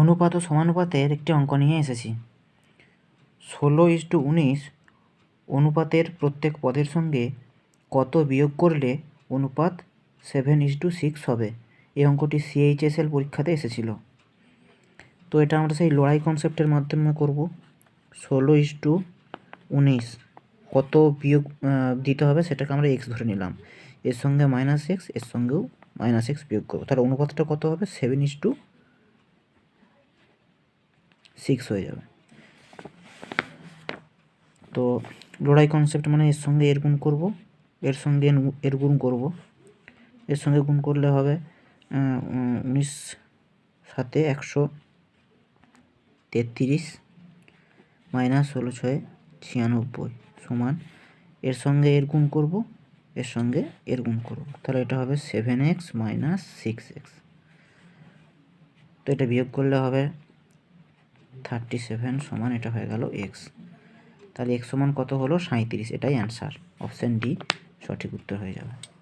অনুপাত ও সমানুপাতের একটি অঙ্ক নিয়ে এসেছি। ষোলো ইস টু উনিশ অনুপাতের প্রত্যেক পদের সঙ্গে কত বিয়োগ করলে অনুপাত সেভেন ইস টু সিক্স হবে? এই অঙ্কটি সিএইচএসএল পরীক্ষাতে এসেছিল। তো এটা আমরা সেই লড়াই কনসেপ্টের মাধ্যমে করব। ষোলো ইস টু উনিশ কত বিয়োগ দিতে হবে সেটাকে আমরা এক্স ধরে নিলাম। এর সঙ্গে মাইনাস এক্স, এর সঙ্গেও মাইনাস এক্স বিয়োগ করব। তাহলে অনুপাতটা কত হবে? সেভেন ইস টু সিক্স হয়ে যাবে। তো লড়াই কনসেপ্ট মানে এর সঙ্গে এর গুণ করব, এর সঙ্গে এর- গুণ করব। এর সঙ্গে গুণ করলে হবে উনিশ সাতে একশো তেত্রিশ মাইনাস ষোলো ছয়, ছিয়ানব্বই সমান এর সঙ্গে এর গুণ করব, এর সঙ্গে এর গুণ করব। তাহলে এটা হবে seven x minus six x তো এটা বিয়োগ করলে হবে থার্টি সেভেন সমান এটা হয়ে গেল এক্স তাহলে এক্স সমান কত হলো? সাঁইত্রিশ। এটাই অ্যান্সার অপশান ডি সঠিক উত্তর হয়ে যাবে।